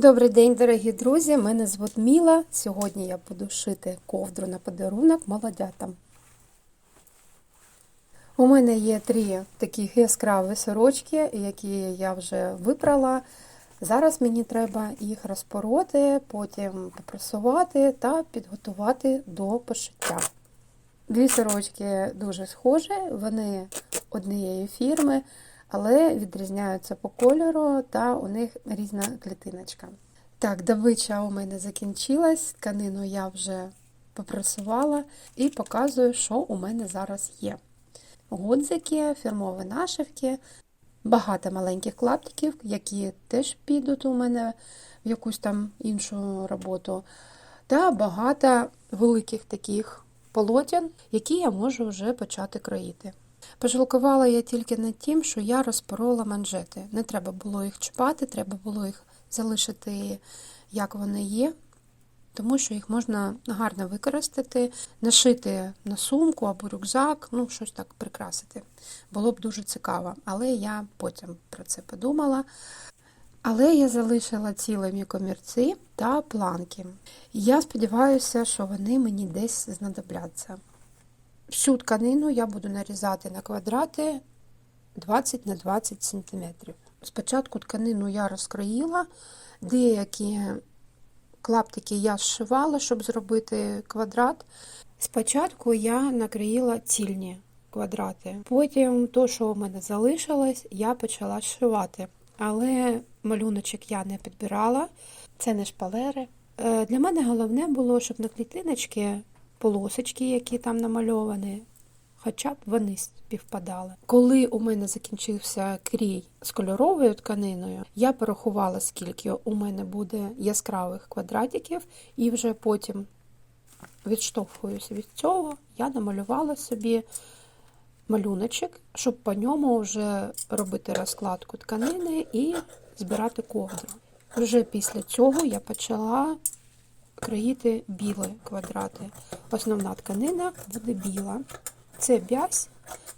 Добрий день, дорогі друзі! Мене звуть Міла. Сьогодні я буду шити ковдру на подарунок молодятам. У мене є три такі яскраві сорочки, які я вже випрала. Зараз мені треба їх розпороти, потім попрасувати та підготувати до пошиття. Дві сорочки дуже схожі, вони однієї фірми, але відрізняються по кольору та у них різна клітиночка. Так, добича у мене закінчилась, тканину я вже попрасувала і показую, що у мене зараз є. Гудзики, фірмові нашивки, багато маленьких клаптиків, які теж підуть у мене в якусь там іншу роботу, та багато великих таких полотен, які я можу вже почати кроїти. Пожалкувала я тільки над тим, що я розпорола манжети. Не треба було їх чіпати, треба було їх залишити, як вони є, тому що їх можна гарно використати, нашити на сумку або рюкзак, ну, щось так прикрасити. Було б дуже цікаво, але я потім про це подумала. Але я залишила цілими комірці та планки. Я сподіваюся, що вони мені десь знадобляться. Всю тканину я буду нарізати на квадрати 20 на 20 см. Спочатку тканину я розкроїла, деякі клаптики я зшивала, щоб зробити квадрат. Спочатку я накроїла цільні квадрати. Потім, то, що у мене залишилось, я почала зшивати. Але малюночок я не підбирала, це не шпалери. Е, Для мене головне було, щоб на клітиночки полосочки, які там намальовані, хоча б вони співпадали. Коли у мене закінчився крій з кольоровою тканиною, я порахувала, скільки у мене буде яскравих квадратиків, і вже потім, відштовхуюся від цього, я намалювала собі малюночок, щоб по ньому вже робити розкладку тканини і збирати ковдру. Вже після цього я почала кроїти білі квадрати. Основна тканина буде біла. Це бязь.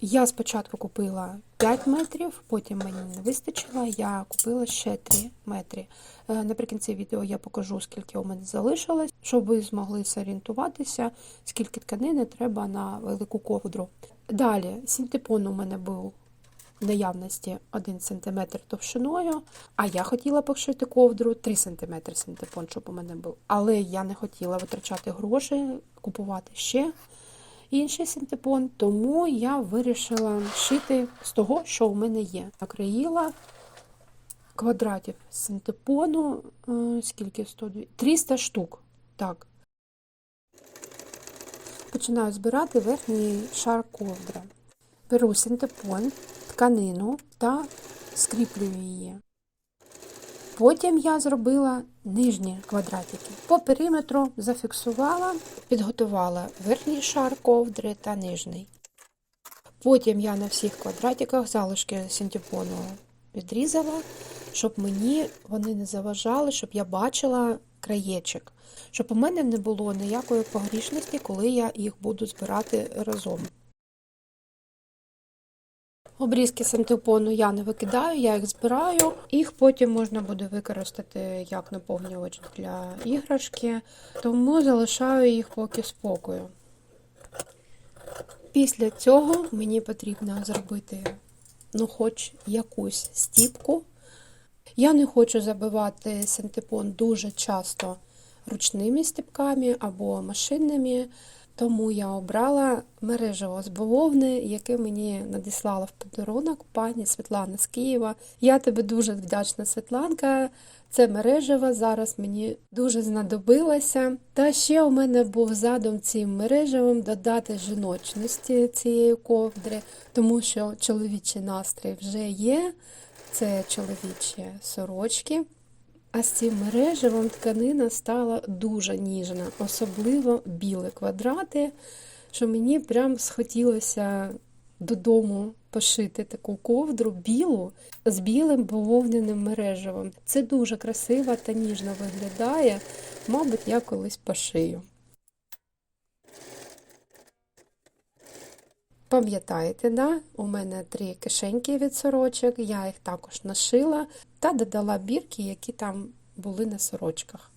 Я спочатку купила 5 метрів, потім мені не вистачило, я купила ще 3 метри. Е, Наприкінці відео я покажу, скільки у мене залишилось, щоб ви змогли зорієнтуватися, скільки тканини треба на велику ковдру. Далі, синтепон у мене був наявності 1 см товщиною, а я хотіла пошити ковдру 3 см синтепон, щоб у мене був. Але я не хотіла витрачати гроші, купувати ще інший синтепон, тому я вирішила шити з того, що у мене є. Накроїла квадратів синтепону, е, скільки 100, 300 штук. Так. Починаю збирати верхній шар ковдри. Беру синтепон, тканину та скріплюю її. Потім я зробила нижні квадратики. По периметру зафіксувала, підготувала верхній шар ковдри та нижній. Потім я на всіх квадратиках залишки синтепону відрізала, щоб мені вони не заважали, щоб я бачила краєчок, щоб у мене не було ніякої погрішності, коли я їх буду збирати разом. Обрізки синтепону я не викидаю, я їх збираю. Їх потім можна буде використати як наповнювач для іграшки, тому залишаю їх поки спокою. Після цього мені потрібно зробити ну, хоч якусь стіпку. Я не хочу забивати синтепон дуже часто ручними стіпками або машинними. Тому я обрала мережево з бавовни, яке мені надіслала в подарунок пані Світлана з Києва. Я тебе дуже вдячна, Світланка. Це мережево зараз мені дуже знадобилося. Та ще у мене був задум цим мережевим додати жіночності цієї ковдри, тому що чоловічий настрій вже є. Це чоловічі сорочки. А з цим мереживом тканина стала дуже ніжна, особливо білі квадрати, що мені прям схотілося додому пошити таку ковдру білу з білим бавовняним мереживом. Це дуже красиво та ніжно виглядає, мабуть, я колись пошию. Пам'ятаєте, да? у мене три кишеньки від сорочок, я їх також нашила та додала бірки, які там були на сорочках.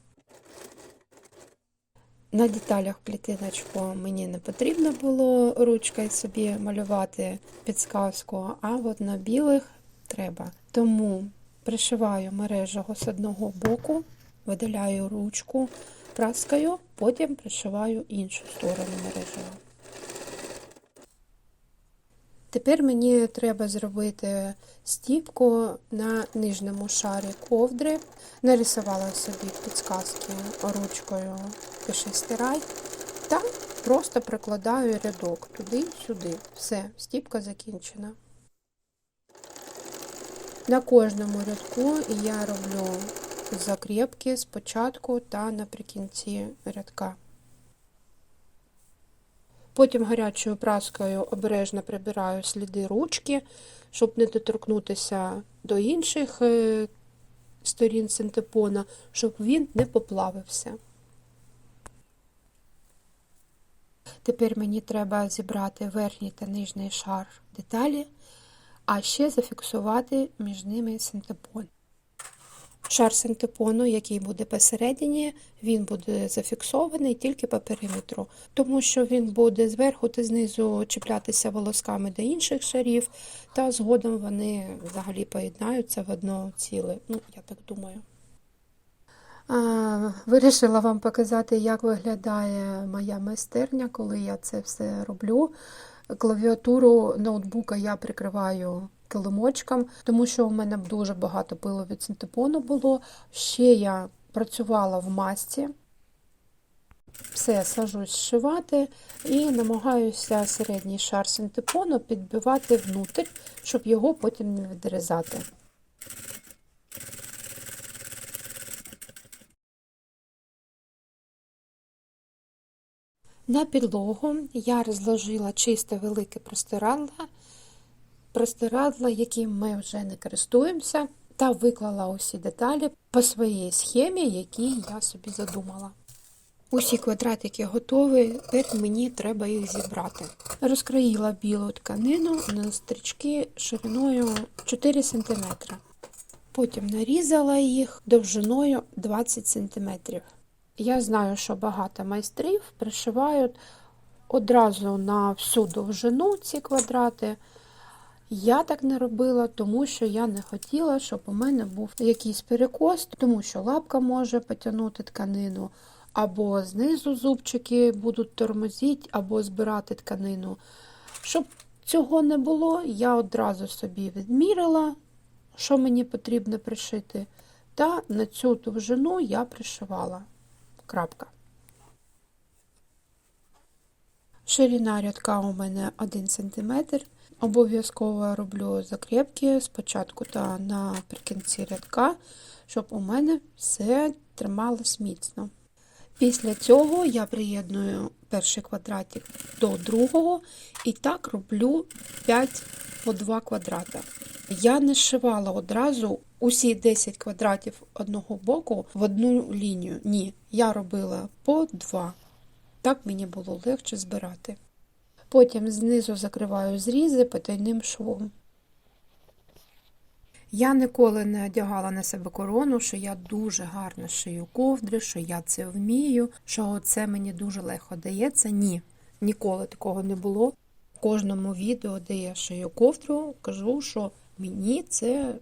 На деталях клітиночку мені не потрібно було ручкою собі малювати підсказку, а от на білих треба. Тому пришиваю мережого з одного боку, видаляю ручку праскою, потім пришиваю іншу сторону мережева. Тепер мені треба зробити стіпку на нижньому шарі ковдри. Нарисувала собі підсказки ручкою пиши стирай та просто прикладаю рядок туди-сюди. Все, стіпка закінчена. На кожному рядку я роблю закріпки спочатку та наприкінці рядка. Потім гарячою праскою обережно прибираю сліди ручки, щоб не доторкнутися до інших е, сторін синтепона, щоб він не поплавився. Тепер мені треба зібрати верхній та нижній шар деталі, а ще зафіксувати між ними синтепон. Шар синтепону, який буде посередині, він буде зафіксований тільки по периметру, тому що він буде зверху та знизу чіплятися волосками до інших шарів, та згодом вони взагалі поєднаються в одно ціле. Ну, я так думаю. А, Вирішила вам показати, як виглядає моя майстерня, коли я це все роблю. Клавіатуру ноутбука я прикриваю килимочком, тому що у мене дуже багато пилу від синтепону було. Ще я працювала в масці. Все, сажусь зшивати і намагаюся середній шар синтепону підбивати внутрь, щоб його потім не відрізати. На підлогу я розложила чисте велике простирадло, простирадло, яким ми вже не користуємося, та виклала усі деталі по своїй схемі, які я собі задумала. Усі квадратики готові, тепер мені треба їх зібрати. Розкроїла білу тканину на стрічки шириною 4 см. Потім нарізала їх довжиною 20 см. Я знаю, що багато майстрів пришивають одразу на всю довжину ці квадрати. Я так не робила, тому що я не хотіла, щоб у мене був якийсь перекос, тому що лапка може потягнути тканину, або знизу зубчики будуть тормозити, або збирати тканину. Щоб цього не було, я одразу собі відмірила, що мені потрібно пришити, та на цю довжину я пришивала. Крапка. Ширина рядка у мене 1 см. Обов'язково роблю закрепки спочатку та наприкінці рядка, щоб у мене все трималось міцно. Після цього я приєдную перший квадратик до другого і так роблю 5 по 2 квадрата. Я не зшивала одразу усі 10 квадратів одного боку в одну лінію. Ні, я робила по 2. Так мені було легше збирати. Потім знизу закриваю зрізи потайним швом. Я ніколи не одягала на себе корону, що я дуже гарно шию ковдри, що я це вмію, що це мені дуже легко дається. Ні, ніколи такого не було. В кожному відео, де я шию ковдру, кажу, що мені це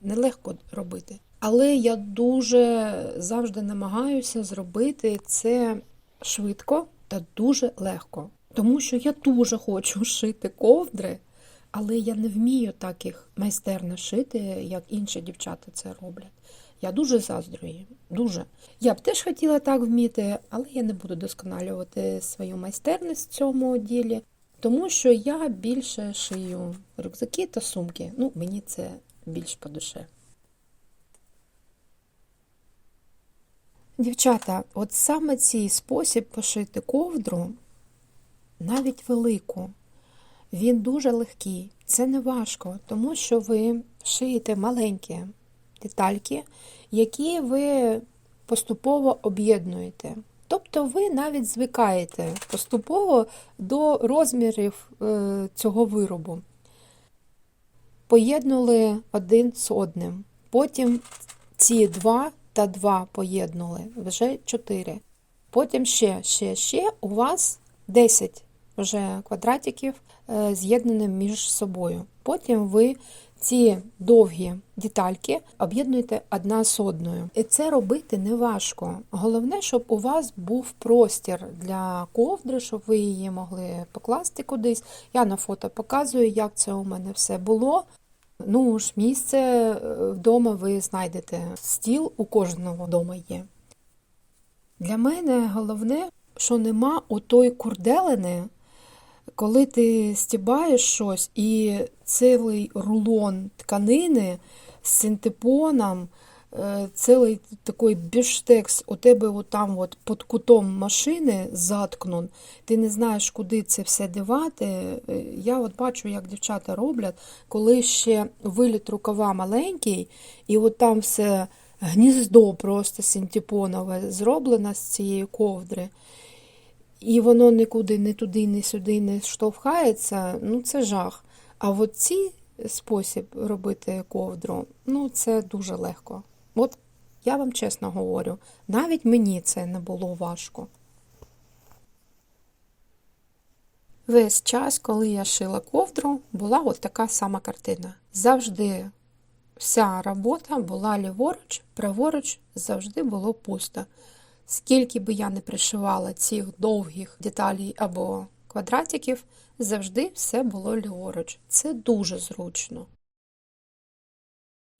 нелегко робити. Але я дуже завжди намагаюся зробити це швидко та дуже легко. Тому що я дуже хочу шити ковдри, але я не вмію так їх майстерно шити, як інші дівчата це роблять. Я дуже заздрю дуже. Я б теж хотіла так вміти, але я не буду досконалювати свою майстерність в цьому ділі, тому що я більше шию рюкзаки та сумки. Ну, мені це більш по душе. Дівчата, от саме цей спосіб пошити ковдру, навіть велику, він дуже легкий. Це не важко, тому що ви шиєте маленькі детальки, які ви поступово об'єднуєте. Тобто ви навіть звикаєте поступово до розмірів е, цього виробу. Поєднали один з одним. Потім ці два та 2 поєднали, вже 4. Потім ще, ще, ще у вас 10 вже квадратиків е, з'єднані між собою. Потім ви ці довгі детальки об'єднуєте одна з одною. І це робити не важко. Головне, щоб у вас був простір для ковдри, щоб ви її могли покласти кудись. Я на фото показую, як це у мене все було. Ну ж, місце е, вдома ви знайдете. Стіл у кожного вдома є. Для мене головне, що нема отої курделини, коли ти стібаєш щось і цілий рулон тканини з синтепоном, е, цілий такий біштекс у тебе отам от під кутом машини заткнун, ти не знаєш, куди це все дівати. Е, Я от бачу, як дівчата роблять, коли ще виліт рукава маленький, і от там все гніздо просто синтепонове зроблено з цієї ковдри і воно нікуди не туди, не сюди не штовхається, ну це жах. А от цей спосіб робити ковдру, ну це дуже легко. От я вам чесно говорю, навіть мені це не було важко. Весь час, коли я шила ковдру, була от така сама картина. Завжди вся робота була ліворуч, праворуч завжди було пусто. Скільки би я не пришивала цих довгих деталей або квадратиків, завжди все було ліворуч. Це дуже зручно.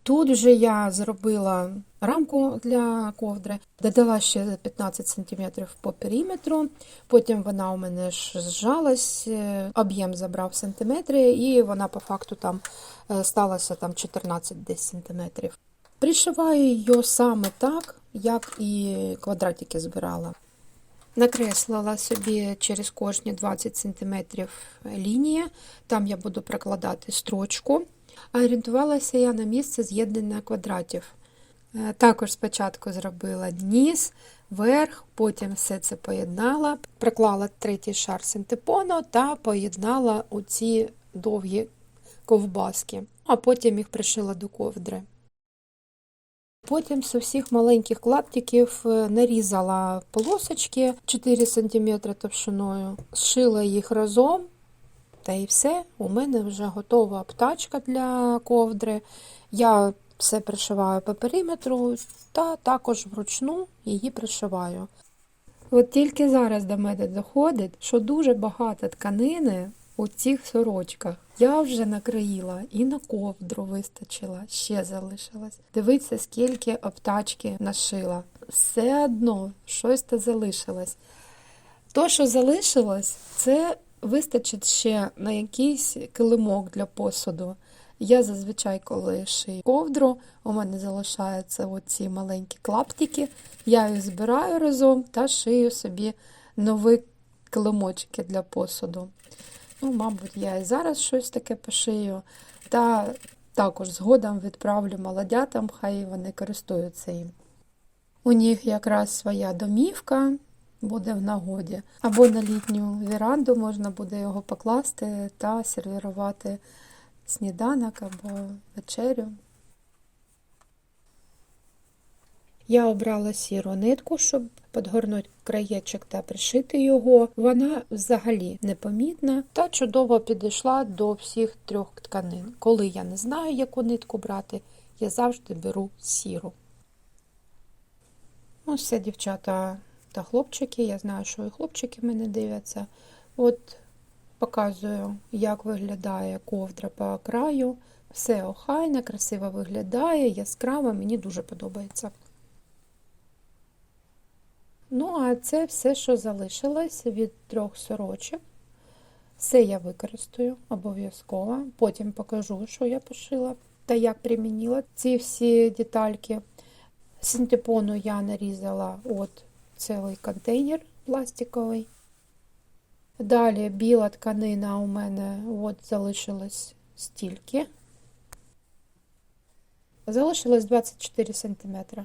Тут вже я зробила рамку для ковдри, додала ще 15 см по периметру, потім вона у мене ж зжалась, е, об'єм забрав сантиметри, і вона по факту там е, сталася там 14 десь сантиметрів. Пришиваю її саме так, як і квадратики збирала. Накреслила собі через кожні 20 см лінії, там я буду прокладати строчку. Орієнтувалася я на місце з'єднання квадратів. Е, Також спочатку зробила ніс, верх, потім все це поєднала, проклала третій шар синтепону та поєднала у ці довгі ковбаски, а потім їх пришила до ковдри. Потім з усіх маленьких клаптиків е, нарізала полосочки 4 см товщиною, зшила їх разом, та і все. У мене вже готова птачка для ковдри. Я все пришиваю по периметру та також вручну її пришиваю. От тільки зараз до мене доходить, що дуже багато тканини у цих сорочках. Я вже накроїла і на ковдру вистачила, ще залишилось. Дивіться, скільки обтачки нашила. Все одно щось то залишилось. То, що залишилось, це вистачить ще на якийсь килимок для посуду. Я зазвичай, коли шию ковдру, у мене залишаються оці маленькі клаптики. Я їх збираю разом та шию собі нові килимочки для посуду. Ну, мабуть, я і зараз щось таке пошию. Та також згодом відправлю молодятам, хай вони користуються їм. У них якраз своя домівка буде в нагоді. Або на літню віранду можна буде його покласти та сервірувати сніданок або вечерю. Я обрала сіру нитку, щоб підгорнути краєчок та пришити його. Вона взагалі непомітна та чудово підійшла до всіх трьох тканин. Коли я не знаю, яку нитку брати, я завжди беру сіру. Ось все, дівчата та хлопчики. Я знаю, що і хлопчики мене дивляться. От показую, як виглядає ковдра по краю. Все охайно, красиво виглядає, яскраво, мені дуже подобається. Ну, а це все, що залишилось від трьох сорочок. Все я використаю обов'язково. Потім покажу, що я пошила та як примінила ці всі детальки. Синтепону я нарізала от цілий контейнер пластиковий. Далі біла тканина у мене от залишилась стільки. Залишилось 24 сантиметри.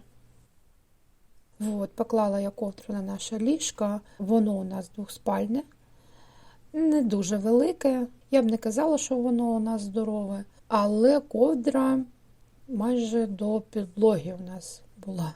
От, поклала я ковдру на наше ліжко, воно у нас двохспальне, не дуже велике. Я б не казала, що воно у нас здорове, але ковдра майже до підлоги у нас була.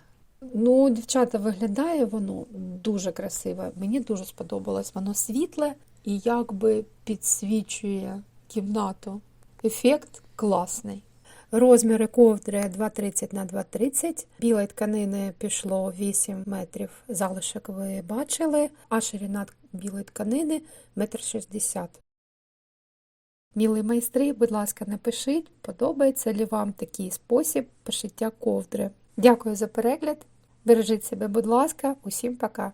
Ну, дівчата, виглядає воно дуже красиво. Мені дуже сподобалось. Воно світле і якби підсвічує кімнату. Ефект класний. Розміри ковдри 2,30 на 2,30. Білої тканини пішло 8 метрів. Залишок ви бачили, а ширина білої тканини 1,60 м. Мілі майстри, будь ласка, напишіть, подобається ли вам такий спосіб пошиття ковдри. Дякую за перегляд. Бережіть себе, будь ласка, усім пока.